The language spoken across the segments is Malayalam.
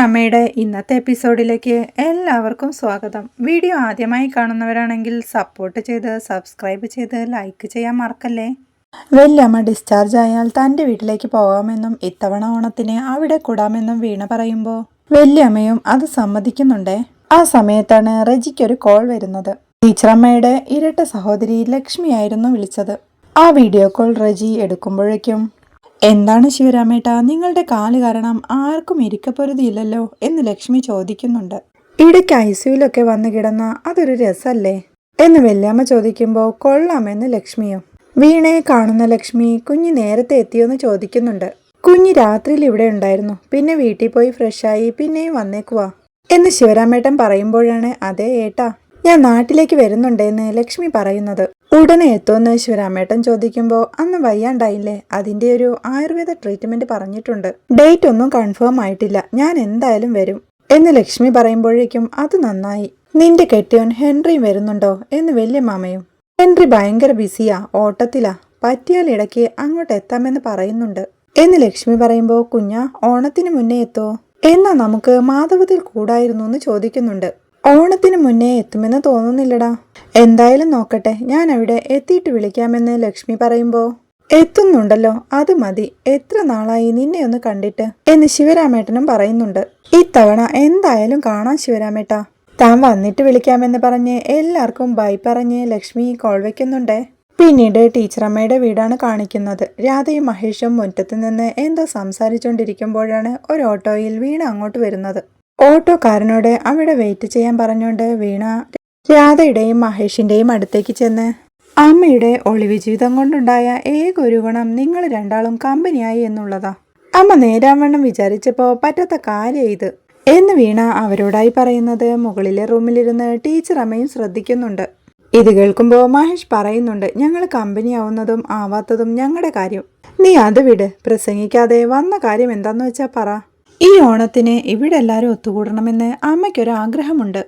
അമ്മയുടെ ഇന്നത്തെ എപ്പിസോഡിലേക്ക് എല്ലാവർക്കും സ്വാഗതം. വീഡിയോ ആദ്യമായി കാണുന്നവരാണെങ്കിൽ സപ്പോർട്ട് ചെയ്ത് സബ്സ്ക്രൈബ് ചെയ്ത് ലൈക്ക് ചെയ്യാൻ മറക്കല്ലേ? വല്യമ്മ ഡിസ്ചാർജ് ആയാൽ തന്റെ വീട്ടിലേക്ക് പോകാമെന്നും ഇത്തവണ ഓണത്തിന് അവിടെ കൂടാമെന്നും വീണ പറയുമ്പോൾ വല്യമ്മയും അത് സമ്മതിക്കുന്നുണ്ടേ? ആ സമയത്താണ് റജിക്കൊരു കോൾ വരുന്നത്. ടീച്ചറമ്മയുടെ ഇരട്ട സഹോദരി ലക്ഷ്മിയായിരുന്നു വിളിച്ചത്. ആ വീഡിയോ കോൾ റജി എടുക്കുമ്പോഴേക്കും എന്താണ് ശിവരാമേട്ട? നിങ്ങളുടെ കാൽ കാരണം ആർക്കും ഇരിക്കപ്പൊരുതിയില്ലല്ലോ എന്ന് ലക്ഷ്മി ചോദിക്കുന്നുണ്ട്. ഇടയ്ക്ക് ഐ സിയുലൊക്കെ വന്നു കിടന്ന അതൊരു രസല്ലേ? എന്ന് വല്യമ്മ ചോദിക്കുമ്പോൾ കൊള്ളാമെന്ന് ലക്ഷ്മിയും. വീണയെ കാണുന്ന ലക്ഷ്മി കുഞ്ഞ് നേരത്തെ എത്തിയോന്ന് ചോദിക്കുന്നുണ്ട്. കുഞ്ഞ് രാത്രിയിൽ ഇവിടെ ഉണ്ടായിരുന്നു. പിന്നെ വീട്ടിൽ പോയി ഫ്രഷായി പിന്നെയും വന്നേക്കുവാ. എന്ന് ശിവരാമേട്ടൻ പറയുമ്പോഴാണ് അതേ ഏട്ടാ ഞാൻ നാട്ടിലേക്ക് വരുന്നുണ്ടെന്ന് ലക്ഷ്മി പറയുന്നത്. ഉടനെ എത്തുമെന്ന് ശിവരാമേട്ടൻ ചോദിക്കുമ്പോൾ അന്ന് വയ്യാണ്ടായില്ലേ? അതിന്റെ ഒരു ആയുർവേദ ട്രീറ്റ്മെന്റ് പറഞ്ഞിട്ടുണ്ട്. ഡേറ്റ് ഒന്നും കൺഫേം ആയിട്ടില്ല. ഞാൻ എന്തായാലും വരും. എന്ന് ലക്ഷ്മി പറയുമ്പോഴേക്കും അത് നന്നായി. നിന്റെ കെട്ടിയോൻ ഹെൻറി വരുന്നുണ്ടോ? എന്ന് വലിയ മാമയും ഹെൻറി ഭയങ്കര ബിസിയാ ഓട്ടത്തിലാ. പറ്റിയാൽ ഇടയ്ക്ക് അങ്ങോട്ട് എത്താമെന്ന് പറയുന്നുണ്ട്. എന്ന് ലക്ഷ്മി പറയുമ്പോൾ കുഞ്ഞ ഓണത്തിന് മുന്നേ എത്തോ. എന്നാ നമുക്ക് മാധവത്തിൽ കൂടായിരുന്നു എന്ന് ചോദിക്കുന്നുണ്ട്. ഓണത്തിന് മുന്നേ എത്തുമെന്ന് തോന്നുന്നില്ലടാ. എന്തായാലും നോക്കട്ടെ ഞാൻ അവിടെ എത്തിയിട്ട് വിളിക്കാമെന്ന് ലക്ഷ്മി പറയുമ്പോൾ എത്തുന്നുണ്ടല്ലോ അത് മതി. എത്ര നാളായി നിന്നെ ഒന്ന് കണ്ടിട്ട്? എന്ന് ശിവരാമേട്ടനും പറയുന്നുണ്ട്. ഇത്തവണ എന്തായാലും കാണാം ശിവരാമേട്ട. താൻ വന്നിട്ട് വിളിക്കാമെന്ന് പറഞ്ഞ് എല്ലാവർക്കും ബൈ പറഞ്ഞ് ലക്ഷ്മി കോൾ വെക്കുന്നുണ്ടേ. പിന്നീട് ടീച്ചറമ്മയുടെ വീടാണ് കാണിക്കുന്നത്. രാധയും മഹേഷും മുറ്റത്ത് നിന്ന് എന്തോ സംസാരിച്ചുകൊണ്ടിരിക്കുമ്പോഴാണ് ഒരു ഓട്ടോയിൽ വീണ അങ്ങോട്ട് വരുന്നത്. ഓട്ടോക്കാരനോട് അവിടെ വെയിറ്റ് ചെയ്യാൻ പറഞ്ഞുകൊണ്ട് വീണ രാധയുടെയും മഹേഷിന്റെയും അടുത്തേക്ക് ചെന്ന് അമ്മയുടെ ഒളിവ് ജീവിതം കൊണ്ടുണ്ടായ ഏക ഒരു ഗുണം നിങ്ങൾ രണ്ടാളും കമ്പനിയായി എന്നുള്ളതാ. അമ്മ നേരാവണ്ണം വിചാരിച്ചപ്പോ പറ്റാത്ത കാര്യം ഇത് എന്ന് വീണ അവരോടായി പറയുന്നത് മുകളിലെ റൂമിലിരുന്ന് ടീച്ചർ അമ്മയും ശ്രദ്ധിക്കുന്നുണ്ട്. ഇത് കേൾക്കുമ്പോൾ മഹേഷ് പറയുന്നുണ്ട് ഞങ്ങൾ കമ്പനിയാവുന്നതും ആവാത്തതും ഞങ്ങളുടെ കാര്യം. നീ അത് വിട് പ്രസംഗിക്കാതെ വന്ന കാര്യം എന്താന്ന് വെച്ചാ പറ. ഈ ഓണത്തിന് ഇവിടെ എല്ലാവരും ഒത്തുകൂടണമെന്ന് അമ്മയ്ക്കൊരു ആഗ്രഹമുണ്ട്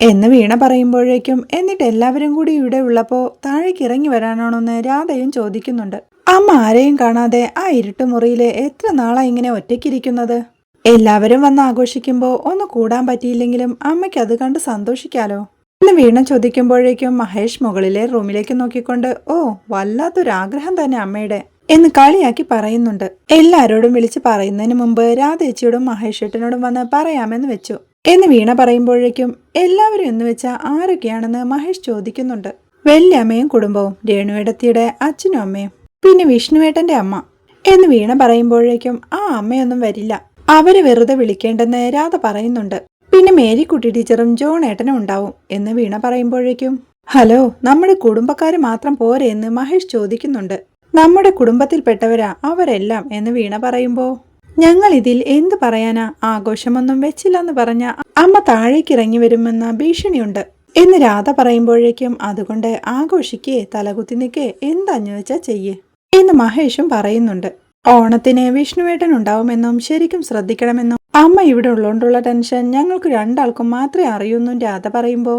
എന്ന് വീണ പറയുമ്പോഴേക്കും എന്നിട്ട് എല്ലാവരും കൂടി ഇവിടെ ഉള്ളപ്പോൾ താഴേക്ക് ഇറങ്ങി വരാനാണോന്ന് രാധയും ചോദിക്കുന്നുണ്ട്. അമ്മ ആരെയും കാണാതെ ആ ഇരുട്ട് മുറിയിൽ എത്ര നാളാ ഇങ്ങനെ ഒറ്റയ്ക്കിരിക്കുന്നത്? എല്ലാവരും വന്ന് ആഘോഷിക്കുമ്പോൾ ഒന്ന് കൂടാൻ പറ്റിയില്ലെങ്കിലും അമ്മയ്ക്ക് അത് കണ്ട് സന്തോഷിക്കാലോ? എന്ന് വീണ ചോദിക്കുമ്പോഴേക്കും മഹേഷ് മുകളിലെ റൂമിലേക്ക് നോക്കിക്കൊണ്ട് ഓ വല്ലാത്തൊരാഗ്രഹം തന്നെ അമ്മയുടെ. എന്ന് കളിയാക്കി പറയുന്നുണ്ട്. എല്ലാരോടും വിളിച്ച് പറയുന്നതിന് മുമ്പ് രാധേച്ചിയോടും മഹേഷേട്ടനോടും വന്ന് പറയാമെന്ന് വെച്ചു. എന്ന് വീണ പറയുമ്പോഴേക്കും എല്ലാവരും എന്ന് വെച്ചാൽ ആരൊക്കെയാണെന്ന് മഹേഷ് ചോദിക്കുന്നുണ്ട്. വല്യമ്മയും കുടുംബവും രേണുവേടത്തിയുടെ അച്ഛനും അമ്മയും പിന്നെ വിഷ്ണുവേട്ടന്റെ അമ്മ. എന്ന് വീണ പറയുമ്പോഴേക്കും ആ അമ്മയൊന്നും വരില്ല. അവർ വെറുതെ വിളിക്കേണ്ടെന്ന് രാധ പറയുന്നുണ്ട്. പിന്നെ മേരിക്കുട്ടി ടീച്ചറും ജോൺ ഏട്ടനും ഉണ്ടാവും എന്ന് വീണ പറയുമ്പോഴേക്കും ഹലോ നമ്മുടെ കുടുംബക്കാര് മാത്രം പോരെ എന്ന് മഹേഷ് ചോദിക്കുന്നുണ്ട്. നമ്മുടെ കുടുംബത്തിൽപ്പെട്ടവരാ അവരെല്ലാം എന്ന് വീണ പറയുമ്പോ ഞങ്ങൾ ഇതിൽ എന്തു പറയാനാ? ആഘോഷമൊന്നും വെച്ചില്ലെന്ന് പറഞ്ഞ അമ്മ താഴേക്ക് ഇറങ്ങി വരുമെന്ന ഭീഷണിയുണ്ട്. എന്ന് രാധ പറയുമ്പോഴേക്കും അതുകൊണ്ട് ആഘോഷിക്കേ തലകുത്തി നിൽക്കേ എന്താഞ്ഞു വെച്ചാ ചെയ്യേ എന്ന് മഹേഷും പറയുന്നുണ്ട്. ഓണത്തിന് വിഷ്ണുവേട്ടൻ ഉണ്ടാവുമെന്നും ശരിക്കും ശ്രദ്ധിക്കണമെന്നും അമ്മ ഇവിടെ ഉള്ളോണ്ടുള്ള ടെൻഷൻ ഞങ്ങൾക്ക് രണ്ടാൾക്കും മാത്രമേ അറിയൂന്നും രാധ പറയുമ്പോ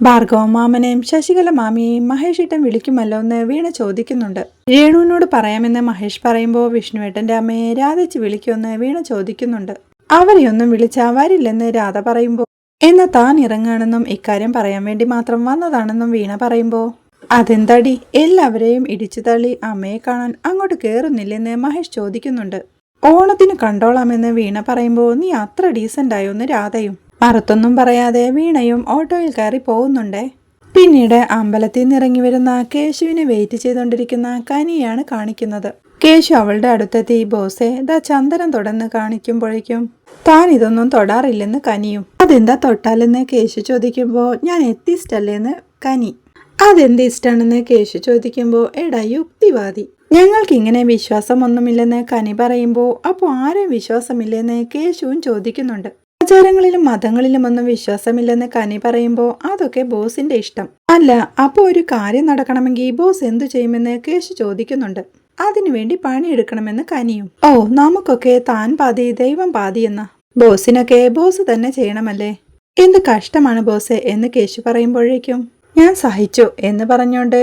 ഭാർഗവ മാമനെയും ശശികല മാമിയെയും മഹേഷ് ഏട്ടൻ വിളിക്കുമല്ലോ എന്ന് വീണ ചോദിക്കുന്നുണ്ട്. രേണുവിനോട് പറയാമെന്ന് മഹേഷ് പറയുമ്പോൾ വിഷ്ണുവേട്ടന്റെ അമ്മയെ രാധച്ച് വിളിക്കുമെന്ന് വീണ ചോദിക്കുന്നുണ്ട്. അവരെയൊന്നും വിളിച്ചാ വരില്ലെന്ന് രാധ പറയുമ്പോൾ എന്ന താൻ ഇറങ്ങാണെന്നും ഇക്കാര്യം പറയാൻ വേണ്ടി മാത്രം വന്നതാണെന്നും വീണ പറയുമ്പോൾ അതെന്തടി? എല്ലാവരെയും ഇടിച്ചു തള്ളി അമ്മയെ കാണാൻ അങ്ങോട്ട് കയറുന്നില്ലെന്ന് മഹേഷ് ചോദിക്കുന്നുണ്ട്. ഓണത്തിന് കണ്ടോളാമെന്ന് വീണ പറയുമ്പോൾ നീ അത്ര ഡീസന്റ് ആയോന്ന് രാധയും മറുത്തൊന്നും പറയാതെ വീണയും ഓട്ടോയിൽ കയറി പോകുന്നുണ്ടേ. പിന്നീട് അമ്പലത്തിൽ നിന്ന് ഇറങ്ങി വരുന്ന കേശുവിനെ വെയിറ്റ് ചെയ്തുകൊണ്ടിരിക്കുന്ന കനിയാണ് കാണിക്കുന്നത്. കേശു അവളുടെ അടുത്തെത്തി ബോസെ ദാ ചന്ദനം തുടർന്ന് കാണിക്കുമ്പോഴേക്കും താൻ ഇതൊന്നും തൊടാറില്ലെന്ന് കനിയും. അതെന്താ തൊട്ടാലെന്ന് കേശു ചോദിക്കുമ്പോൾ ഞാൻ എത്തിസ്റ്റല്ലേന്ന് കനി. അതെന്ത് ഇഷ്ടമാണെന്ന് കേശു ചോദിക്കുമ്പോൾ എടാ യുക്തിവാദി. ഞങ്ങൾക്ക് ഇങ്ങനെ വിശ്വാസമൊന്നുമില്ലെന്ന് കനി പറയുമ്പോൾ അപ്പോൾ ആരും വിശ്വാസമില്ലെന്ന് കേശുവും ചോദിക്കുന്നുണ്ട്. ആചാരങ്ങളിലും മതങ്ങളിലും ഒന്നും വിശ്വാസമില്ലെന്ന് കനി പറയുമ്പോൾ അതൊക്കെ ബോസിന്റെ ഇഷ്ടം. അല്ല അപ്പോൾ ഒരു കാര്യം നടക്കണമെങ്കിൽ ബോസ് എന്തു ചെയ്യുമെന്ന് കേശു ചോദിക്കുന്നുണ്ട്. അതിനുവേണ്ടി പണിയെടുക്കണമെന്ന് കനിയും. ഓ നമുക്കൊക്കെ താൻ പാതി ദൈവം പാതി എന്ന. ബോസിനൊക്കെ ബോസ് തന്നെ ചെയ്യണമല്ലേ? എന്ത് കഷ്ടമാണ് ബോസ് എന്ന് കേശു പറയുമ്പോഴേക്കും. ഞാൻ സഹിച്ചു എന്ന് പറഞ്ഞുകൊണ്ട്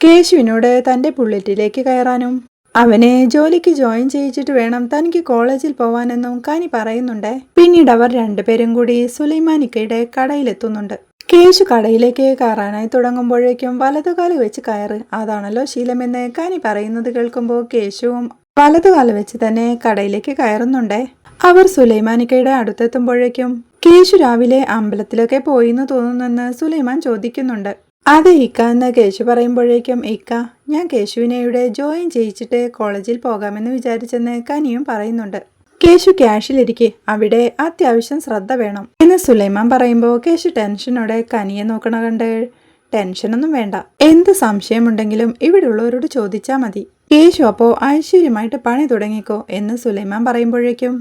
കേശുവിനോട് തന്റെ ബുള്ളറ്റിലേക്ക് കയറാനും അവനെ ജോലിക്ക് ജോയിൻ ചെയ്യിച്ചിട്ട് വേണം തനിക്ക് കോളേജിൽ പോവാനെന്നും കാനി പറയുന്നുണ്ട്. പിന്നീട് അവർ രണ്ടുപേരും കൂടി സുലൈമാനിക്കയുടെ കടയിലെത്തുന്നുണ്ട്. കേശു കടയിലേക്ക് കയറാനായി തുടങ്ങുമ്പോഴേക്കും വലതുകാൽ വെച്ച് കയറ്. അതാണല്ലോ ശീലമെന്ന് കാനി പറയുന്നത് കേൾക്കുമ്പോൾ കേശുവും വലതുകാൽ വെച്ച് തന്നെ കടയിലേക്ക് കയറുന്നുണ്ട്. അവർ സുലൈമാനിക്കയുടെ അടുത്തെത്തുമ്പോഴേക്കും കേശു രാവിലെ അമ്പലത്തിലൊക്കെ പോയി എന്ന് തോന്നുന്നെന്ന് സുലൈമാൻ ചോദിക്കുന്നുണ്ട്. അതെ ഇക്ക എന്ന് കേശു പറയുമ്പോഴേക്കും ഇക്ക ഞാൻ കേശുവിനെ ജോയിൻ ചെയ്യിച്ചിട്ട് കോളേജിൽ പോകാമെന്ന് വിചാരിച്ചെന്ന് കനിയും പറയുന്നുണ്ട്. കേശു ക്യാഷിലിരിക്കെ അവിടെ അത്യാവശ്യം ശ്രദ്ധ വേണം എന്ന് സുലൈമാൻ പറയുമ്പോൾ കേശു ടെൻഷനോടെ കനിയെ നോക്കണ കണ്ട് ടെൻഷനൊന്നും വേണ്ട എന്ത് സംശയമുണ്ടെങ്കിലും ഇവിടെയുള്ളവരോട് ചോദിച്ചാൽ മതി. കേശു അപ്പോ ഐശ്വര്യമായിട്ട് പണി തുടങ്ങിക്കോ എന്ന് സുലൈമാൻ പറയുമ്പോഴേക്കും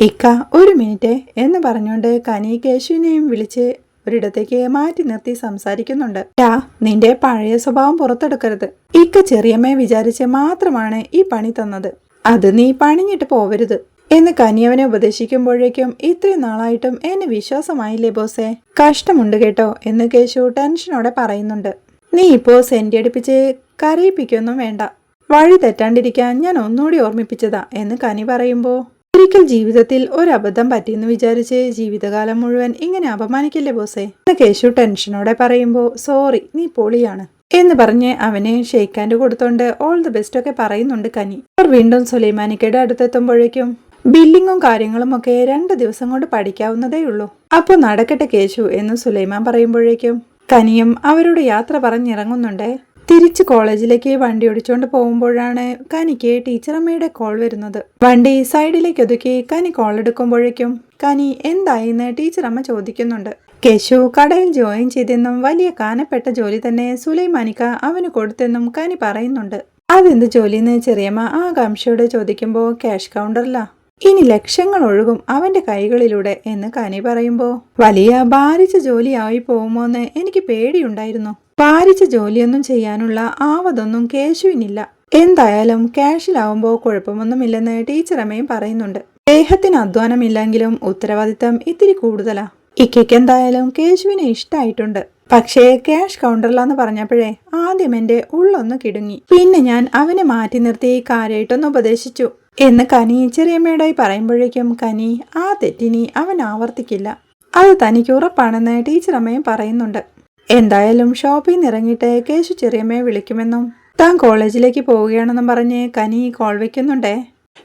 ഇക്ക ഒരു മിനിറ്റ് എന്ന് പറഞ്ഞുകൊണ്ട് കനി കേശുവിനെയും വിളിച്ച് ഒരിടത്തേക്ക് മാറ്റി നിർത്തി സംസാരിക്കുന്നുണ്ട്. ടാ നിന്റെ പഴയ സ്വഭാവം പുറത്തെടുക്കരുത്. ഇക്ക ചെറിയമ്മയെ വിചാരിച്ച് മാത്രമാണ് ഈ പണി തന്നത്. അത് നീ പണിഞ്ഞിട്ട് പോവരുത്. എന്ന് കനിയവനെ ഉപദേശിക്കുമ്പോഴേക്കും ഇത്രയും നാളായിട്ടും എന്നെ വിശ്വാസമായില്ലേ ബോസേ? കഷ്ടമുണ്ട് കേട്ടോ എന്ന് കേശു ടെൻഷനോടെ പറയുന്നുണ്ട്. നീ ഇപ്പോ സെന്റി അടുപ്പിച്ച് കരയിപ്പിക്കൊന്നും വേണ്ട. വഴി തെറ്റാണ്ടിരിക്കാൻ ഞാൻ ഒന്നുകൂടി ഓർമ്മിപ്പിച്ചതാ എന്ന് കനി പറയുമ്പോ ഒരിക്കൽ ജീവിതത്തിൽ ഒരു അബദ്ധം പറ്റിയെന്ന് വിചാരിച്ച് ജീവിതകാലം മുഴുവൻ ഇങ്ങനെ അപമാനിക്കില്ലേ ബോസേ? എന്ന് കേശു ടെൻഷനോടെ പറയുമ്പോ സോറി നീ പൊളിയാണ് എന്ന് പറഞ്ഞ് അവനെ ഷെയ്ക്ക് ഹാൻഡ് കൊടുത്തോണ്ട് ഓൾ ദി ബെസ്റ്റ് ഒക്കെ പറയുന്നുണ്ട് കനി. അവർ വീണ്ടും സുലൈമാനിക്കയുടെ അടുത്തെത്തുമ്പോഴേക്കും ബില്ലിങ്ങും കാര്യങ്ങളും ഒക്കെ രണ്ട് ദിവസം കൊണ്ട് പഠിക്കാവുന്നതേ ഉള്ളൂ. അപ്പോൾ നടക്കട്ടെ കേശു എന്ന് സുലൈമാൻ പറയുമ്പോഴേക്കും കനിയും അവരോട് യാത്ര പറഞ്ഞിറങ്ങുന്നുണ്ട്. തിരിച്ച് കോളേജിലേക്ക് വണ്ടി ഓടിച്ചുകൊണ്ട് പോകുമ്പോഴാണ് കനിക്ക് ടീച്ചറമ്മയുടെ കോൾ വരുന്നത്. വണ്ടി സൈഡിലേക്ക് ഒതുക്കി കനി കോൾ എടുക്കുമ്പോഴേക്കും കനി എന്തായിന്ന് ടീച്ചറമ്മ ചോദിക്കുന്നുണ്ട്. കേശു കടയിൽ ജോയിൻ ചെയ്തെന്നും വലിയ കാനപ്പെട്ട ജോലി തന്നെ സുലൈമാനിക്ക അവന് കൊടുത്തെന്നും കനി പറയുന്നുണ്ട്. അതെന്ത് ജോലിയെന്ന് ചെറിയമ്മ ആകാംക്ഷയോട് ചോദിക്കുമ്പോൾ ക്യാഷ് കൗണ്ടറിലാ. ഇനി ലക്ഷങ്ങൾ ഒഴുകും അവന്റെ കൈകളിലൂടെ എന്ന് കനി പറയുമ്പോൾ വലിയ ഭാരിച്ച ജോലിയായി പോകുമോന്ന് എനിക്ക് പേടിയുണ്ടായിരുന്നു. ഭാരിച്ച ജോലിയൊന്നും ചെയ്യാനുള്ള ആവതൊന്നും കേശുവിനില്ല. എന്തായാലും ക്യാഷിലാവുമ്പോൾ കുഴപ്പമൊന്നുമില്ലെന്ന് ടീച്ചറമ്മയും പറയുന്നുണ്ട്. ദേഹത്തിന് അധ്വാനമില്ലെങ്കിലും ഉത്തരവാദിത്തം ഇത്തിരി കൂടുതലാ. ഇക്കയ്ക്ക് എന്തായാലും കേശുവിനെ ഇഷ്ടമായിട്ടുണ്ട് പക്ഷേ ക്യാഷ് കൗണ്ടറിലാന്ന് പറഞ്ഞപ്പോഴേ ആദ്യം എന്റെ ഉള്ളൊന്ന് കിടുങ്ങി. പിന്നെ ഞാൻ അവനെ മാറ്റി നിർത്തി കാര്യമായിട്ടൊന്ന് ഉപദേശിച്ചു. എന്ന് കനി ചെറിയമ്മയുടെ പറയുമ്പോഴേക്കും കനി ആ തെറ്റിനി അവൻ ആവർത്തിക്കില്ല. അത് തനിക്ക് ഉറപ്പാണെന്ന് ടീച്ചറമ്മയും പറയുന്നുണ്ട്. എന്തായാലും ഷോപ്പിൽ നിന്ന് ഇറങ്ങിയിട്ട് കേശു ചെറിയമ്മയെ വിളിക്കുമെന്നും താൻ കോളേജിലേക്ക് പോവുകയാണെന്നും പറഞ്ഞ് കനി കോൾ വയ്ക്കുന്നുണ്ടേ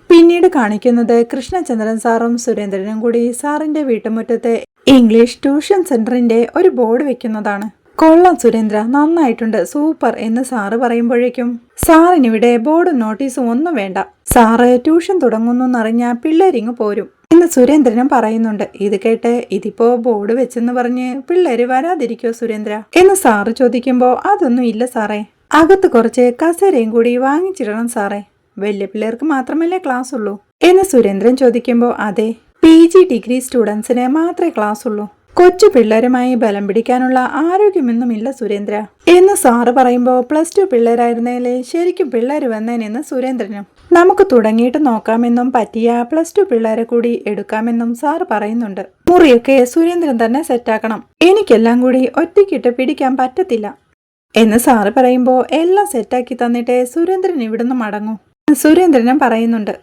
പിന്നീട് കാണിക്കുന്നത് കൃഷ്ണചന്ദ്രൻ സാറും സുരേന്ദ്രനും കൂടി സാറിന്റെ വീട്ടുമുറ്റത്തെ ഇംഗ്ലീഷ് ട്യൂഷൻ സെന്ററിന്റെ ഒരു ബോർഡ് വെക്കുന്നതാണ്. കൊള്ളാം സുരേന്ദ്ര നന്നായിട്ടുണ്ട് സൂപ്പർ എന്ന് സാറ് പറയുമ്പോഴേക്കും സാറിനിവിടെ ബോർഡും നോട്ടീസും ഒന്നും വേണ്ട. സാറ് ട്യൂഷൻ തുടങ്ങുന്നു എന്നറിഞ്ഞ പിള്ളേരിങ്ങ് പോരും. എന്ന് സുരേന്ദ്രനും പറയുന്നുണ്ട്. ഇത് കേട്ട് ഇതിപ്പോ ബോർഡ് വെച്ചെന്ന് പറഞ്ഞ് പിള്ളേര് വരാതിരിക്കോ സുരേന്ദ്ര? എന്ന് സാറ് ചോദിക്കുമ്പോ അതൊന്നും ഇല്ല സാറേ. അകത്ത് കുറച്ച് കസേരയും കൂടി വാങ്ങിച്ചിടണം സാറേ. വലിയ പിള്ളേർക്ക് മാത്രമല്ലേ ക്ലാസ് ഉള്ളൂ എന്ന് സുരേന്ദ്രൻ ചോദിക്കുമ്പോൾ അതെ പി ജി ഡിഗ്രി സ്റ്റുഡൻസിന് മാത്രമേ ക്ലാസ് ഉള്ളൂ കൊച്ചു പിള്ളേരുമായി ബലം പിടിക്കാനുള്ള ആരോഗ്യമൊന്നുമില്ല സുരേന്ദ്ര. എന്ന് സാറ് പറയുമ്പോൾ പ്ലസ് ടു പിള്ളേരായിരുന്നേലേ ശരിക്കും പിള്ളേർ വന്നേനെന്ന് സുരേന്ദ്രനും നമുക്ക് തുടങ്ങിയിട്ട് നോക്കാമെന്നും പറ്റിയ പ്ലസ് ടു പിള്ളേരെ കൂടി എടുക്കാമെന്നും സാർ പറയുന്നുണ്ട്. മുറിയൊക്കെ സുരേന്ദ്രൻ തന്നെ സെറ്റാക്കണം. എനിക്കെല്ലാം കൂടി ഒറ്റയ്ക്കിട്ട് പിടിക്കാൻ പറ്റത്തില്ല. എന്ന് സാറ് പറയുമ്പോൾ എല്ലാം സെറ്റാക്കി തന്നിട്ട് സുരേന്ദ്രൻ ഇവിടുന്ന് മടങ്ങൂ. സുരേന്ദ്രനും പറയുന്നുണ്ട്.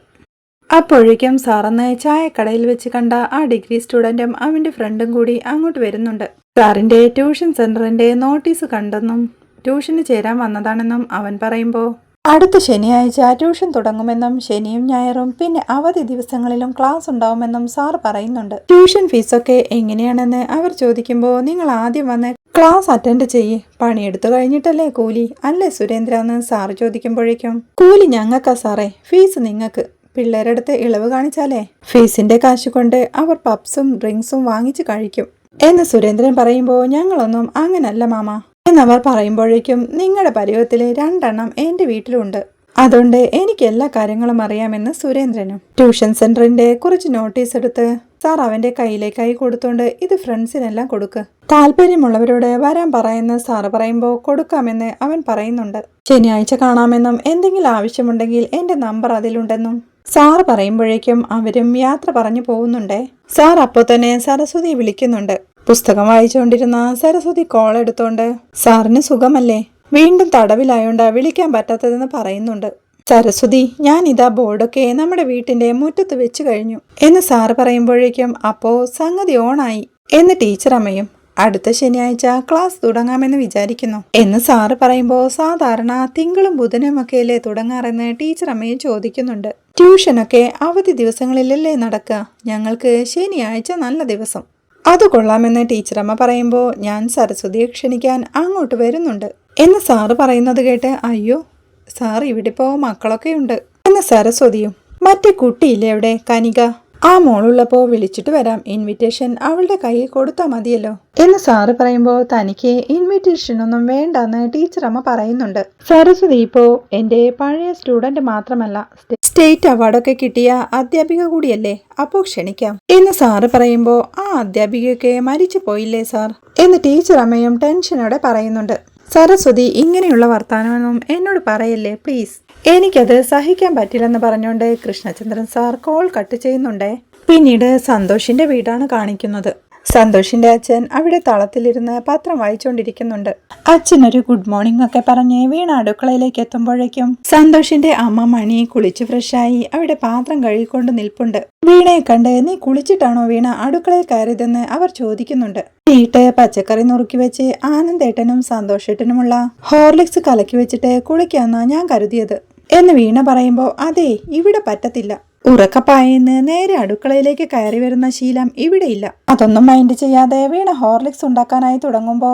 അപ്പോഴേക്കും സാറന്ന് ചായക്കടയിൽ വെച്ച് കണ്ട ആ ഡിഗ്രി സ്റ്റുഡന്റും അവന്റെ ഫ്രണ്ടും കൂടി അങ്ങോട്ട് വരുന്നുണ്ട്. സാറിന്റെ ട്യൂഷൻ സെന്ററിന്റെ നോട്ടീസ് കണ്ടെന്നും ട്യൂഷന് ചേരാൻ വന്നതാണെന്നും അവൻ പറയുമ്പോൾ അടുത്ത ശനിയാഴ്ച ട്യൂഷൻ തുടങ്ങുമെന്നും ശനിയും ഞായറും പിന്നെ അവധി ദിവസങ്ങളിലും ക്ലാസ് ഉണ്ടാവുമെന്നും സാർ പറയുന്നുണ്ട്. ട്യൂഷൻ ഫീസൊക്കെ എങ്ങനെയാണെന്ന് അവർ ചോദിക്കുമ്പോൾ നിങ്ങൾ ആദ്യം വന്ന് ക്ലാസ് അറ്റൻഡ് ചെയ്യ് പണിയെടുത്തു കഴിഞ്ഞിട്ടല്ലേ കൂലി? അല്ലേ സുരേന്ദ്ര എന്ന് സാർ ചോദിക്കുമ്പോഴേക്കും കൂലി ഞങ്ങൾക്കാ സാറേ ഫീസ് നിങ്ങൾക്ക്. പിള്ളേരടുത്ത് ഇളവ് കാണിച്ചാലേ? ഫീസിന്റെ കാശ് കൊണ്ട് അവർ പപ്സും ഡ്രിങ്ക്സും വാങ്ങിച്ച് കഴിക്കും. എന്ന് സുരേന്ദ്രൻ പറയുമ്പോൾ ഞങ്ങളൊന്നും അങ്ങനല്ല മാമ. എന്നവർ പറയുമ്പോഴേക്കും നിങ്ങളുടെ പരുവത്തിൽ രണ്ടെണ്ണം എന്റെ വീട്ടിലുണ്ട്. അതുകൊണ്ട് എനിക്ക് എല്ലാ കാര്യങ്ങളും അറിയാമെന്ന് സുരേന്ദ്രനും. ട്യൂഷൻ സെന്ററിന്റെ കുറച്ച് നോട്ടീസ് എടുത്ത് സാർ അവന്റെ കയ്യിലേക്കായി കൊടുത്തോണ്ട് ഇത് ഫ്രണ്ട്സിനെല്ലാം കൊടുക്ക്. താല്പര്യമുള്ളവരോട് വരാൻ പറയുന്ന സാറ് പറയുമ്പോൾ കൊടുക്കാമെന്ന് അവൻ പറയുന്നുണ്ട്. ശനിയാഴ്ച കാണാമെന്നും എന്തെങ്കിലും ആവശ്യമുണ്ടെങ്കിൽ എന്റെ നമ്പർ അതിലുണ്ടെന്നും സാർ പറയുമ്പോഴേക്കും അവരും യാത്ര പറഞ്ഞു പോകുന്നുണ്ടേ. സാർ അപ്പോൾ തന്നെ സരസ്വതി വിളിക്കുന്നുണ്ട്. പുസ്തകം വായിച്ചുകൊണ്ടിരുന്ന സരസ്വതി കോൾ എടുത്തോണ്ട് സാറിന് സുഖമല്ലേ? വീണ്ടും തടവിലായോണ്ട് വിളിക്കാൻ പറ്റാത്തതെന്ന് പറയുന്നുണ്ട്. സരസ്വതി ഞാൻ ഇതാ ബോർഡൊക്കെ നമ്മുടെ വീട്ടിന്റെ മുറ്റത്ത് വെച്ചു കഴിഞ്ഞു. എന്ന് സാറ് പറയുമ്പോഴേക്കും അപ്പോ സംഗതി ഓണായി. എന്ന് ടീച്ചർ അമ്മയും അടുത്ത ശനിയാഴ്ച ക്ലാസ് തുടങ്ങാമെന്ന് വിചാരിക്കുന്നു. എന്ന് സാറ് പറയുമ്പോൾ സാധാരണ തിങ്കളും ബുധനും ഒക്കെയല്ലേ തുടങ്ങാറെന്ന് ടീച്ചർ അമ്മയും ചോദിക്കുന്നുണ്ട്. ട്യൂഷനൊക്കെ അവധി ദിവസങ്ങളിലല്ലേ നടക്കുക ഞങ്ങൾക്ക് ശനിയാഴ്ച നല്ല ദിവസം. അത് കൊള്ളാമെന്ന് ടീച്ചറമ്മ പറയുമ്പോൾ ഞാൻ സരസ്വതിയെ ക്ഷണിക്കാൻ അങ്ങോട്ട് വരുന്നുണ്ട്. എന്ന് സാറ് പറയുന്നത് കേട്ട് അയ്യോ സാർ ഇവിടെ ഇപ്പോൾ മക്കളൊക്കെ ഉണ്ട്. എന്ന് സരസ്വതിയും മറ്റേ കുട്ടിയില്ലേ അവിടെ കനിക? ആ മോളുള്ളപ്പോൾ വിളിച്ചിട്ട് വരാം. ഇൻവിറ്റേഷൻ അവളുടെ കയ്യിൽ കൊടുത്താൽ മതിയല്ലോ. എന്ന് സാറ് പറയുമ്പോൾ തനിക്ക് ഇൻവിറ്റേഷൻ ഒന്നും വേണ്ടെന്ന് ടീച്ചറമ്മ പറയുന്നുണ്ട്. സരസ്വതി ഇപ്പോ എന്റെ പഴയ സ്റ്റുഡന്റ് മാത്രമല്ല സ്റ്റേറ്റ് അവാർഡൊക്കെ കിട്ടിയ അധ്യാപിക കൂടിയല്ലേ? അപ്പോൾ ക്ഷണിക്കാം. എന്ന് സാറ് പറയുമ്പോൾ ആ അധ്യാപികയൊക്കെ മരിച്ചു പോയില്ലേ സാർ? എന്ന് ടീച്ചർ അമ്മയും ടെൻഷനോടെ പറയുന്നുണ്ട്. സരസ്വതി ഇങ്ങനെയുള്ള വർത്തമാനമൊന്നും എന്നോട് പറയല്ലേ പ്ലീസ്? എനിക്കത് സഹിക്കാൻ പറ്റില്ലെന്ന് പറഞ്ഞുകൊണ്ട് കൃഷ്ണചന്ദ്രൻ സാർ കോൾ കട്ട് ചെയ്യുന്നുണ്ടേ. പിന്നീട് സന്തോഷിന്റെ വീടാണ് കാണിക്കുന്നത്. സന്തോഷിന്റെ അച്ഛൻ അവിടെ തളത്തിലിരുന്ന് പത്രം വായിച്ചുകൊണ്ടിരിക്കുന്നുണ്ട് അച്ഛനൊരു ഗുഡ് മോർണിംഗ് ഒക്കെ പറഞ്ഞ് വീണ അടുക്കളയിലേക്ക് എത്തുമ്പോഴേക്കും സന്തോഷിന്റെ അമ്മ മണി കുളിച്ച് ഫ്രഷായി അവിടെ പാത്രം കഴുകിക്കൊണ്ട് നിൽപ്പുണ്ട്. വീണയെ കണ്ട് നീ കുളിച്ചിട്ടാണോ വീണ അടുക്കളയിൽ കയറിയതെന്ന് അവർ ചോദിക്കുന്നുണ്ട്. വീട്ട് പച്ചക്കറി നുറുക്കി വെച്ച് ആനന്ദേട്ടനും സന്തോഷേട്ടനുമുള്ള ഹോർലിക്സ് കലക്കി വെച്ചിട്ട് കുളിക്കാന്നാ ഞാൻ കരുതിയത്. എന്ന് വീണ പറയുമ്പോൾ അതെ ഇവിടെ പറ്റത്തില്ല. ഉറക്കപ്പായെന്ന് നേരെ അടുക്കളയിലേക്ക് കയറി വരുന്ന ശീലം ഇവിടെയില്ല. അതൊന്നും മൈൻഡ് ചെയ്യാതെ വീണ ഹോർലിക്സ് ഉണ്ടാക്കാനായി തുടങ്ങുമ്പോ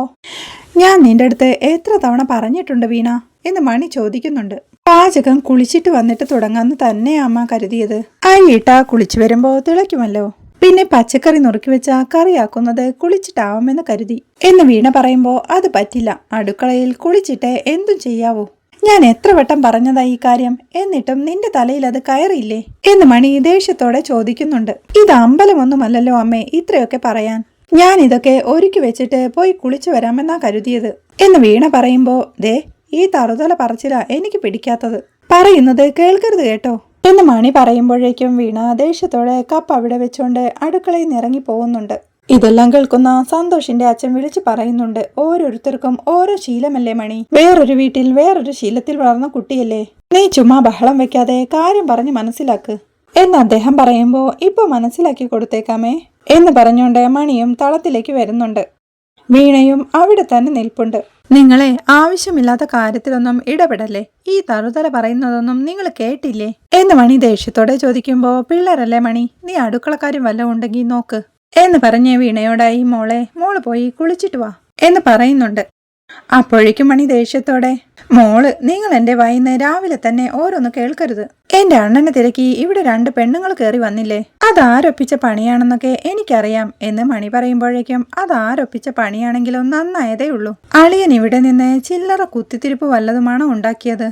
ഞാൻ നിന്റെ അടുത്ത് എത്ര തവണ പറഞ്ഞിട്ടുണ്ട് വീണ? എന്ന് മണി ചോദിക്കുന്നുണ്ട്. പാചകം കുളിച്ചിട്ട് വന്നിട്ട് തുടങ്ങാന്ന് തന്നെ അമ്മ കരുതിയത്. അയ്യിട്ട കുളിച്ചു വരുമ്പോ തിളയ്ക്കുമല്ലോ. പിന്നെ പച്ചക്കറി നുറുക്കി വെച്ച കറിയാക്കുന്നത് കുളിച്ചിട്ടാവുമെന്ന് കരുതി. എന്ന് വീണ പറയുമ്പോ അത് പറ്റില്ല. അടുക്കളയിൽ കുളിച്ചിട്ട് എന്തും ചെയ്യാവൂ. ഞാൻ എത്ര വട്ടം പറഞ്ഞതാ ഈ കാര്യം? എന്നിട്ടും നിന്റെ തലയിൽ അത് കയറിയില്ലേ? എന്ന് മണി ദേഷ്യത്തോടെ ചോദിക്കുന്നുണ്ട്. ഇത് അമ്പലമൊന്നുമല്ലല്ലോ അമ്മേ ഇത്രയൊക്കെ പറയാൻ. ഞാൻ ഇതൊക്കെ ഒരുക്കി വെച്ചിട്ട് പോയി കുളിച്ചു വരാമെന്നാ കരുതിയത്. എന്ന് വീണ പറയുമ്പോ ദേ ഈ തറുതല പറച്ചില എനിക്ക് പിടിക്കാത്തത്. പറയുന്നത് കേൾക്കരുത് കേട്ടോ. എന്ന് മണി പറയുമ്പോഴേക്കും വീണ ദേഷ്യത്തോടെ കപ്പ് അവിടെ വെച്ചുകൊണ്ട് അടുക്കളയിൽ നിന്ന് ഇറങ്ങി പോകുന്നുണ്ട്. ഇതെല്ലാം കേൾക്കുന്ന സന്തോഷിന്റെ അച്ഛൻ വിളിച്ചു പറയുന്നുണ്ട്. ഓരോരുത്തർക്കും ഓരോ ശീലമല്ലേ മണി? വേറൊരു വീട്ടിൽ വേറൊരു ശീലത്തിൽ വളർന്ന കുട്ടിയല്ലേ? നീ ചുമ്മാ ബഹളം വെക്കാതെ കാര്യം പറഞ്ഞ് മനസ്സിലാക്ക്. എന്ന് അദ്ദേഹം പറയുമ്പോ ഇപ്പൊ മനസ്സിലാക്കി കൊടുത്തേക്കാമേ എന്ന് പറഞ്ഞുകൊണ്ട് മണിയും തളത്തിലേക്ക് വരുന്നുണ്ട്. വീണയും അവിടെ തന്നെ നിൽപ്പുണ്ട്. നിങ്ങളെ ആവശ്യമില്ലാത്ത കാര്യത്തിലൊന്നും ഇടപെടല്ലേ? ഈ തറുതല പറയുന്നതൊന്നും നിങ്ങൾ കേട്ടില്ലേ? എന്ന് മണി ദേഷ്യത്തോടെ ചോദിക്കുമ്പോ പിള്ളേരല്ലേ മണി? നീ അടുക്കളക്കാരും വല്ലതും ഉണ്ടെങ്കിൽ നോക്ക്. എന്ന് പറഞ്ഞ് വീണയോടായി മോളെ മോൾ പോയി കുളിച്ചിട്ട് വാ എന്ന് പറയുന്നുണ്ട്. അപ്പോഴേക്കും മണി ദേഷ്യത്തോടെ മോൾ നിങ്ങൾ എന്റെ വായിന്ന് രാവിലെ തന്നെ ഓരോന്ന് കേൾക്കരുത്. എന്റെ അണ്ണനെ തിരക്കി ഇവിടെ രണ്ട് പെണ്ണുങ്ങൾ കയറി വന്നില്ലേ? അതാരൊപ്പിച്ച പണിയാണെന്നൊക്കെ എനിക്കറിയാം എന്ന് മണി പറയുമ്പോഴേക്കും അതാരൊപ്പിച്ച പണിയാണെങ്കിലും നന്നായതേ ഉള്ളൂ. അളിയൻ ഇവിടെ നിന്ന് ചില്ലറ കുത്തിത്തിരിപ്പ് വല്ലതുമാണോ ഉണ്ടാക്കിയത്?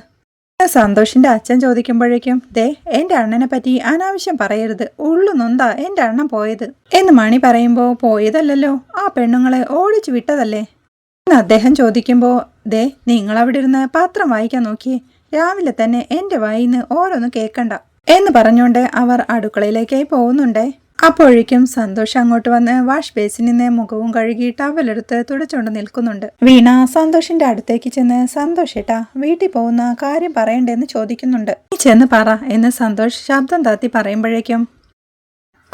സന്തോഷിന്റെ അച്ഛൻ ചോദിക്കുമ്പോഴേക്കും ദേ എന്റെ അണ്ണനെ പറ്റി അനാവശ്യം പറയരുത്. ഉള്ളു നൊന്താ എന്റെ അണ്ണൻ പോയത്. എന്ന് മണി പറയുമ്പോ പോയതല്ലല്ലോ. ആ പെണ്ണുങ്ങളെ ഓടിച്ചു വിട്ടതല്ലേ? എന്ന് അദ്ദേഹം ചോദിക്കുമ്പോ ദേ നിങ്ങൾ അവിടെ ഇരുന്ന് പത്രം വായിക്കാൻ നോക്കിയേ. രാവിലെ തന്നെ എന്റെ വായിന്ന് ഓരോന്ന് കേൾക്കണ്ട എന്ന് പറഞ്ഞുകൊണ്ട് അവർ അടുക്കളയിലേക്കായി പോകുന്നുണ്ടേ. അപ്പോഴേക്കും സന്തോഷ് അങ്ങോട്ട് വന്ന് വാഷ് ബേസിൽ നിന്ന് മുഖവും കഴുകി ടവലെടുത്ത് തുടച്ചുകൊണ്ട് നിൽക്കുന്നുണ്ട്. വീണ സന്തോഷിന്റെ അടുത്തേക്ക് ചെന്ന് സന്തോഷേട്ടാ വീട്ടിൽ പോകുന്ന കാര്യം പറയണ്ടെന്ന് ചോദിക്കുന്നുണ്ട്. ചെന്ന് പറ എന്ന് സന്തോഷ് ശബ്ദം താത്തി പറയുമ്പോഴേക്കും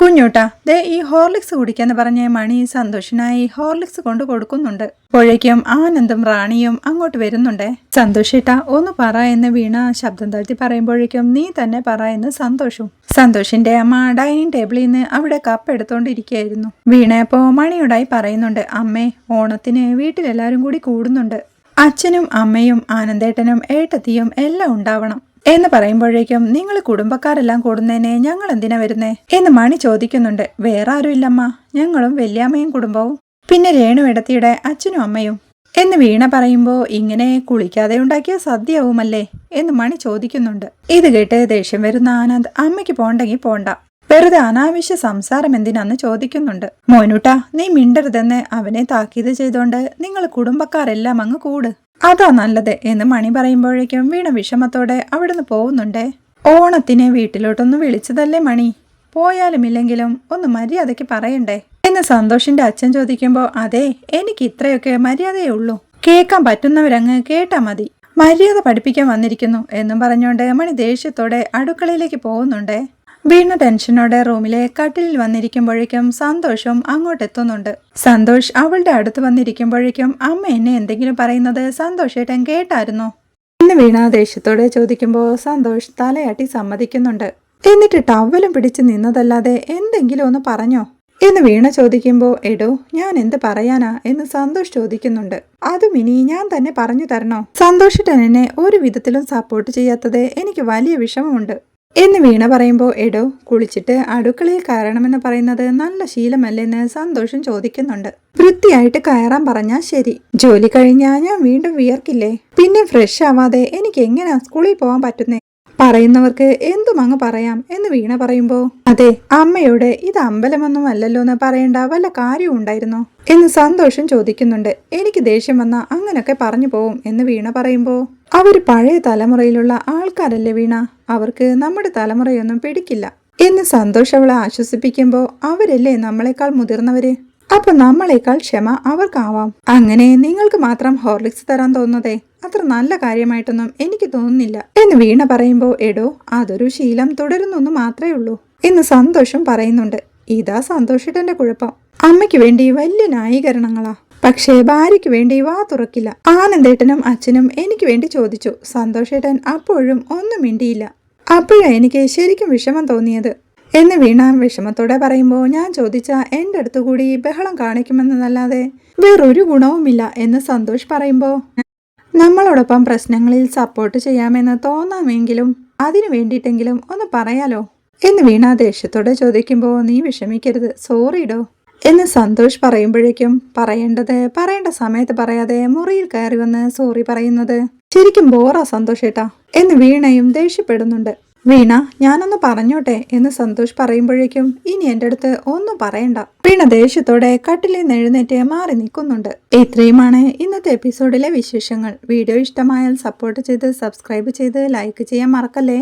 കുഞ്ഞൂട്ടാ ദേ ഈ ഹോർലിക്സ് കുടിക്കാന്ന് പറഞ്ഞ മണി സന്തോഷിനായി ഹോർലിക്സ് കൊണ്ട് കൊടുക്കുന്നുണ്ട്. അപ്പോഴേക്കും ആനന്ദും റാണിയും അങ്ങോട്ട് വരുന്നുണ്ടേ. സന്തോഷേട്ടാ ഒന്ന് പറ എന്ന് വീണ ശബ്ദം താഴ്ത്തി പറയുമ്പോഴേക്കും നീ തന്നെ പറ എന്ന് സന്തോഷും. സന്തോഷിന്റെ അമ്മ ഡൈനിങ് ടേബിളിൽ നിന്ന് അവിടെ കപ്പ് എടുത്തോണ്ടിരിക്കുകയായിരുന്നു. വീണയപ്പോ മണിയോടായി പറയുന്നുണ്ട് അമ്മേ ഓണത്തിന് വീട്ടിലെല്ലാരും കൂടി കൂടുന്നുണ്ട്. അച്ഛനും അമ്മയും ആനന്ദേട്ടനും ഏട്ടത്തിയും എല്ലാം ഉണ്ടാവണം. എന്ന് പറയുമ്പോഴേക്കും നിങ്ങൾ കുടുംബക്കാരെല്ലാം കൂടുന്നതിനെ ഞങ്ങൾ എന്തിനാ വരുന്നേ? എന്ന് മണി ചോദിക്കുന്നുണ്ട്. വേറെ ആരും ഇല്ലമ്മ ഞങ്ങളും വല്യാമ്മയും കുടുംബവും. പിന്നെ രേണു ഇടത്തിയുടെ അച്ഛനും അമ്മയും. എന്ന് വീണ പറയുമ്പോ ഇങ്ങനെ കുളിക്കാതെ ഉണ്ടാക്കിയ സദ്യയാവുമല്ലേ? എന്ന് മണി ചോദിക്കുന്നുണ്ട്. ഇത് കേട്ട് ദേഷ്യം വരുന്ന ആനന്ദ് അമ്മയ്ക്ക് പോണ്ടെങ്കിൽ പോണ്ട. വെറുതെ അനാവശ്യ സംസാരം എന്തിനാന്ന് ചോദിക്കുന്നുണ്ട്. മോനുട്ട നീ മിണ്ടരുതെന്ന് അവനെ താക്കീത് ചെയ്തോണ്ട് നിങ്ങൾ കുടുംബക്കാരെല്ലാം അങ്ങ് കൂട്. അതാ നല്ലത് എന്ന് മണി പറയുമ്പോഴേക്കും വീണ വിഷമത്തോടെ അവിടുന്ന് പോകുന്നുണ്ടേ. ഓണത്തിന് വീട്ടിലോട്ടൊന്ന് വിളിച്ചതല്ലേ മണി? പോയാലും ഇല്ലെങ്കിലും ഒന്ന് മര്യാദയ്ക്ക് പറയണ്ടേ? എന്ന് സന്തോഷിന്റെ അച്ഛൻ ചോദിക്കുമ്പോൾ അതെ എനിക്ക് ഇത്രയൊക്കെ മര്യാദയേ ഉള്ളൂ. കേൾക്കാൻ പറ്റുന്നവരങ്ങ് കേട്ടാ മതി. മര്യാദ പഠിപ്പിക്കാൻ വന്നിരിക്കുന്നു എന്നും പറഞ്ഞുകൊണ്ട് മണി ദേഷ്യത്തോടെ അടുക്കളയിലേക്ക് പോകുന്നുണ്ടേ. വീണ ടെൻഷനോടെ റൂമിലെ കട്ടിലിൽ വന്നിരിക്കുമ്പോഴേക്കും സന്തോഷും അങ്ങോട്ടെത്തുന്നുണ്ട്. സന്തോഷ് അവളുടെ അടുത്ത് വന്നിരിക്കുമ്പോഴേക്കും അമ്മ എന്നെ എന്തെങ്കിലും പറയുന്നത് സന്തോഷേട്ടൻ കേട്ടായിരുന്നോ? ഇന്ന് വീണ ദേഷ്യത്തോടെ ചോദിക്കുമ്പോൾ സന്തോഷ് തലയാട്ടി സമ്മതിക്കുന്നുണ്ട്. എന്നിട്ട് ടവലും പിടിച്ച് നിന്നതല്ലാതെ എന്തെങ്കിലും ഒന്ന് പറഞ്ഞോ? എന്ന് വീണ ചോദിക്കുമ്പോൾ എടോ ഞാൻ എന്ത് പറയാനാ? എന്ന് സന്തോഷ് ചോദിക്കുന്നുണ്ട്. അതും ഇനി ഞാൻ തന്നെ പറഞ്ഞു തരണോ? സന്തോഷിട്ടൻ എന്നെ ഒരു വിധത്തിലും സപ്പോർട്ട് ചെയ്യാത്തത് എനിക്ക് വലിയ വിഷമമുണ്ട്. എന്ന് വീണ പറയുമ്പോൾ എടോ കുളിച്ചിട്ട് അടുക്കളയിൽ കയറണമെന്ന് പറയുന്നത് നല്ല ശീലമല്ലെന്ന് സന്തോഷം ചോദിക്കുന്നുണ്ട്. വൃത്തിയായിട്ട് കയറാൻ പറഞ്ഞാൽ ശരി. ജോലി കഴിഞ്ഞാൽ ഞാൻ വീണ്ടും വിയർക്കില്ലേ? പിന്നെ ഫ്രഷ് ആവാതെ എനിക്ക് എങ്ങനെയാ സ്കൂളിൽ പോകാൻ പറ്റുന്നേ? പറയുന്നവർക്ക് എന്തും അങ്ങ് പറയാം എന്ന് വീണ പറയുമ്പോ അതെ അമ്മയോട് ഇത് അമ്പലമൊന്നും അല്ലല്ലോ എന്ന് പറയേണ്ട വല്ല കാര്യവും ഉണ്ടായിരുന്നോ? എന്ന് സന്തോഷം ചോദിക്കുന്നുണ്ട്. എനിക്ക് ദേഷ്യം വന്നാൽ അങ്ങനൊക്കെ പറഞ്ഞു പോവും എന്ന് വീണ പറയുമ്പോ അവർ പഴയ തലമുറയിലുള്ള ആൾക്കാരല്ലേ വീണ? അവർക്ക് നമ്മുടെ തലമുറയൊന്നും പിടിക്കില്ല. എന്ന് സന്തോഷ് അവളെ ആശ്വസിപ്പിക്കുമ്പോ അവരല്ലേ നമ്മളെക്കാൾ മുതിർന്നവര്? അപ്പൊ നമ്മളെക്കാൾ ക്ഷമ അവർക്കാവാം. അങ്ങനെ നിങ്ങൾക്ക് മാത്രം ഹോർലിക്സ് തരാൻ തോന്നുന്നതേ? അത്ര നല്ല കാര്യമായിട്ടൊന്നും എനിക്ക് തോന്നുന്നില്ല. എന്ന് വീണ പറയുമ്പോൾ എടോ അതൊരു ശീലം തുടരുന്നൊന്നു മാത്രമേ ഉള്ളൂ. എന്ന് സന്തോഷം പറയുന്നുണ്ട്. ഇതാ സന്തോഷിട്ടന്റെ കുഴപ്പം. അമ്മയ്ക്ക് വേണ്ടി വലിയ ന്യായീകരണങ്ങളാ. പക്ഷേ ഭാര്യയ്ക്ക് വേണ്ടി വാ തുറക്കില്ല. ആനന്ദേട്ടനും അച്ഛനും എനിക്ക് വേണ്ടി ചോദിച്ചു. സന്തോഷേട്ടൻ അപ്പോഴും ഒന്നും മിണ്ടിയില്ല. അപ്പോഴാണ് എനിക്ക് ശരിക്കും വിഷമം തോന്നിയത്. എന്ന് വീണ വിഷമത്തോടെ പറയുമ്പോൾ ഞാൻ ചോദിച്ച എന്റെ അടുത്തു കൂടി ബഹളം കാണിക്കുമെന്നതല്ലാതെ വേറൊരു ഗുണവുമില്ല എന്ന് സന്തോഷ് പറയുമ്പോൾ നമ്മളോടൊപ്പം പ്രശ്നങ്ങളിൽ സപ്പോർട്ട് ചെയ്യാമെന്ന് തോന്നാമെങ്കിലും അതിനു വേണ്ടിയിട്ടെങ്കിലും ഒന്ന് പറയാലോ? എന്ന് വീണ ദേഷ്യത്തോടെ ചോദിക്കുമ്പോൾ നീ വിഷമിക്കരുത്. സോറിടോ എന്ന് സന്തോഷ് പറയുമ്പോഴേക്കും പറയേണ്ടത് പറയേണ്ട സമയത്ത് പറയാതെ മുറിയിൽ കയറി വന്ന് സോറി പറയുന്നത്. ശരിക്കും ബോറാ സന്തോഷേട്ടാ എന്ന് വീണയും ദേഷ്യപ്പെടുന്നുണ്ട്. വീണ ഞാനൊന്ന് പറഞ്ഞോട്ടെ എന്ന് സന്തോഷ് പറയുമ്പോഴേക്കും ഇനി എന്റെ അടുത്ത് ഒന്നും പറയണ്ട. വീണ ദേഷ്യത്തോടെ കട്ടിലിൽ നിന്ന് എഴുന്നേറ്റ് മാറി നിൽക്കുന്നുണ്ട്. ഇത്രയുമാണ് ഇന്നത്തെ എപ്പിസോഡിലെ വിശേഷങ്ങൾ. വീഡിയോ ഇഷ്ടമായാൽ സപ്പോർട്ട് ചെയ്ത് സബ്സ്ക്രൈബ് ചെയ്ത് ലൈക്ക് ചെയ്യാൻ മറക്കല്ലേ?